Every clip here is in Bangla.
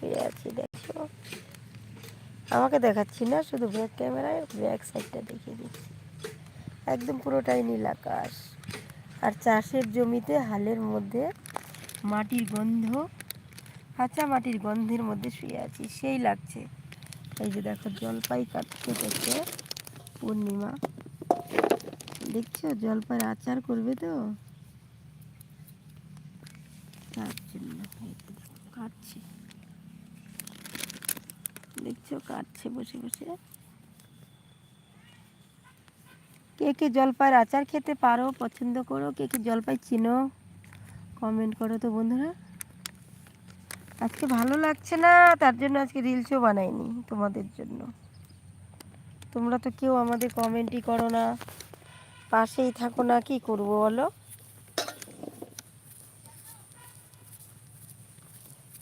শুয়ে আছি দেখছ আমাকে দেখাচ্ছি না, শুধু ব্যাক ক্যামেরায় ব্যাক সাইডটা দেখিয়ে দিচ্ছি। একদম পুরোটাই নীল আকাশ। আর চাষের জমিতে হালের মধ্যে মাটির গন্ধ, কাঁচা মাটির গন্ধের মধ্যে শুয়ে আছি। সেই লাগছে। এই যে দেখো, জলপাই কাটতে কেটেছে পূর্ণিমা। দেখছ? জলপাইয়ের আচার করবে তো তার জন্য এই যে দেখো, কাটছে দেখছ, কাটছে, বসে বসে। কে কে জলপাইয়ের আচার খেতে পারো, পছন্দ করো, কে কে জলপাই চিনো কমেন্ট করো তো বন্ধুরা। আজকে ভালো লাগছে না, তার জন্য আজকে রিলসও বানাইনি তোমাদের জন্য। তোমরা তো কেউ আমাদের কমেন্টই করো না, পাশেই থাকো না, কি করব বলো?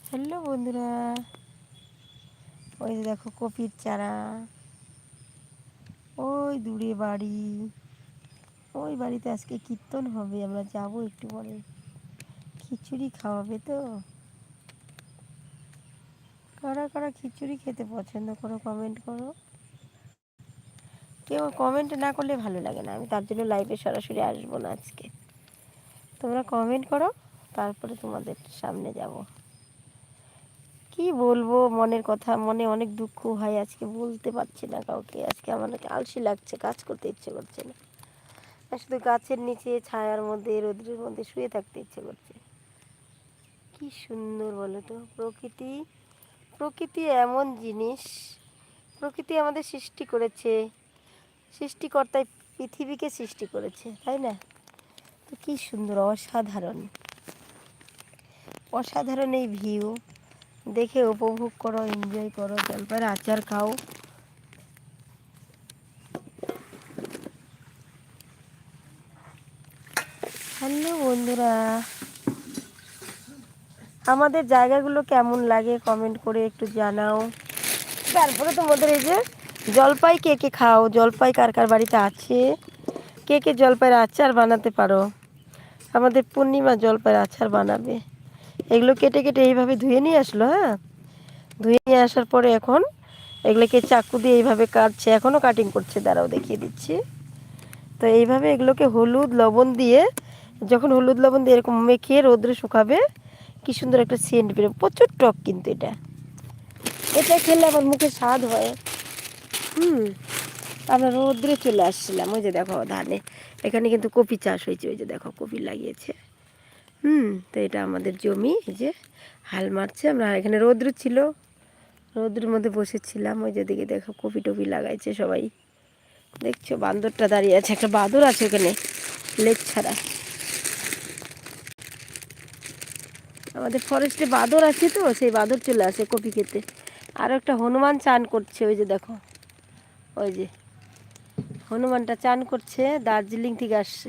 হ্যালো বন্ধুরা। ওই যে দেখো কপির চারা। ওই দূরে বাড়ি। ওই বাড়িতে আজকে কীর্তন হবে, আমরা যাব একটু পরে। খিচুড়ি খাওয়াবে তো। কারা কারা খিচুড়ি খেতে পছন্দ করো কমেন্ট করো। কেউ কমেন্ট না করলে ভালো লাগে না, আমি তার জন্য লাইভে সরাসরি আসব না আজকে। তোমরা কমেন্ট করো, তারপরে তোমাদের সামনে যাব। কি বলব? মনের কথা, মনে অনেক দুঃখ হয় আজকে, বলতে পারছি না কাউকে। আজকে আমার আলসি লাগছে, কাজ করতে ইচ্ছে করছে না। শুধু গাছের নিচে, ছায়ার মধ্যে, রোদ্রের মধ্যে শুয়ে থাকতে ইচ্ছে করছে। কি সুন্দর বলো তো, প্রকৃতি। প্রকৃতি এমন জিনিস, প্রকৃতি আমাদের সৃষ্টি করেছে। সৃষ্টিকর্তায় পৃথিবীকে সৃষ্টি করেছে, তাই না? তো কি সুন্দর, অসাধারণ। অসাধারণ এই ভিউ দেখে উপভোগ করো এনজয় করো, জলপাইয়ের আচার খাও। হ্যালো বন্ধুরা, আমাদের জায়গাগুলো কেমন লাগে কমেন্ট করে একটু জানাও। তারপরে তোমাদের এই যে জলপাই কে কে খাও, জলপাই কার কার বাড়িতে আছে, কে কে জলপাইয়ের আচার বানাতে পারো। আমাদের পূর্ণিমা জলপাইয়ের আচার বানাবে। এগুলো কেটে কেটে এইভাবে ধুয়ে নিয়ে আসলো হ্যাঁ? ধুয়ে নিয়ে আসার পরে এখন এগুলোকে চাকু দিয়ে এইভাবে কাটছে, এখনও কাটিং করছে। দাঁড়াও, দেখিয়ে দিচ্ছি। তো এইভাবে এগুলোকে হলুদ লবণ দিয়ে, যখন হলুদ লবণ দিয়ে এরকম মেখে রোদ্রে শুকাবে, কি সুন্দর একটা সেন্ট বেরোবে। প্রচুর টক কিন্তু এটা। এটা খেলে আমার মুখে স্বাদ হয়। হুম, আমরা রোদ্রে চলে আসছিলাম। ওই যে দেখো ধানে, এখানে কিন্তু কপি চাষ হয়েছে, ওই যে দেখো কপি লাগিয়েছে। হুম, তো এটা আমাদের জমি, এই যে হাল মারছে। আমরা এখানে রৌদ্র ছিল, রৌদ্রের মধ্যে বসেছিলাম। ওই যেদিকে দেখো কপি টপি লাগাইছে সবাই। দেখছ, বান্দরটা দাঁড়িয়ে আছে, একটা বাঁদর আছে ওখানে লেজ ছাড়া। আমাদের ফরেস্টে বাঁদর আছে তো, সেই বাঁদর চলে আসে কপি খেতে। আর একটা হনুমান চান করছে, ওই যে দেখো। ওই যে হনুমানটা চান করছে, দার্জিলিং থেকে আসছে।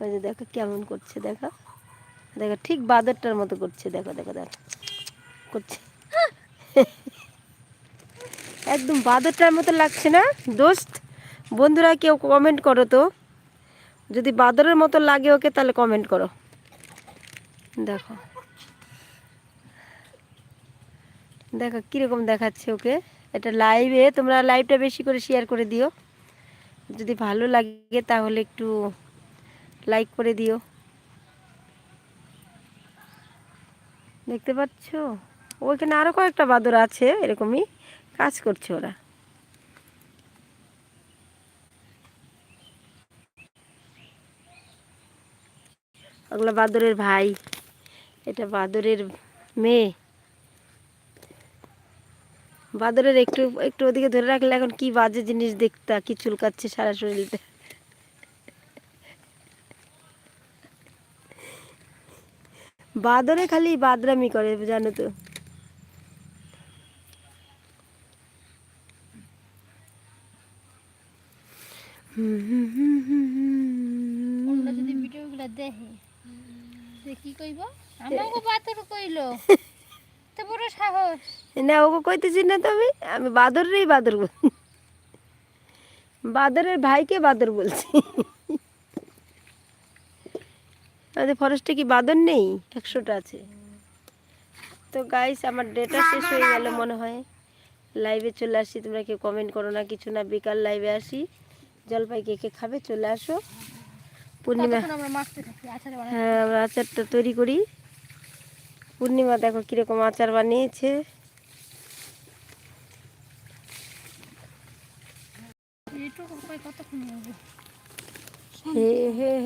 ওই যে দেখো কেমন করছে, দেখো। দেখো ঠিক বাদরটার মতো করছে, দেখো দেখো দেখো। করছে। একদম বাদরটার মতো লাগছে না? দোস্ত, বন্ধুরা কেউ কমেন্ট করো তো। যদি বাদরের মতো লাগে ওকে, তাহলে কমেন্ট করো। দেখো। দেখো কীরকম দেখাচ্ছে ওকে। এটা লাইভে তোমরা লাইভটা বেশি করে শেয়ার করে দিও। যদি ভালো লাগে, তাহলে একটু লাইক করে দিও। দেখতে পাচ্ছ? ওইখানে আরও কয়েকটা বাদর আছে, এরকমই কাজ করছে ওরা। ওগুলো বাদরের ভাই, এটা বাদরের মেয়ে। বাদরের একটু একটু ওদিকে ধরে রাখলে এখন কি বাজে জিনিস দেখতা কি চুলকাচ্ছে সারা শরীরটা। বাদরে খালি বাদরামি করে জানো তো। যদি ভিডিওগুলো দেখে কি কইব? আমাকে কইলো। তো বড় সাহস। না ওকে কইতেছি না তো আমি আমি বাদরেরই বাদর বাদরের ভাইকে বাদর বলছি। আমাদের ফরেস্টে কি বাদর নেই? একশোটা আছে। তো গাইস আমার ডেটা শেষ হয়ে গেল মনে হয়। লাইভে চলে আসি তোমরা কেউ কমেন্ট করো না কিছু না বিকাল লাইভে আসি। জলপাই কে কে খাবে চলে আসো। পূর্ণিমা হ্যাঁ আমরা আচারটা তৈরি করি। পূর্ণিমা দেখো কীরকম আচার বানিয়েছে। হে হে।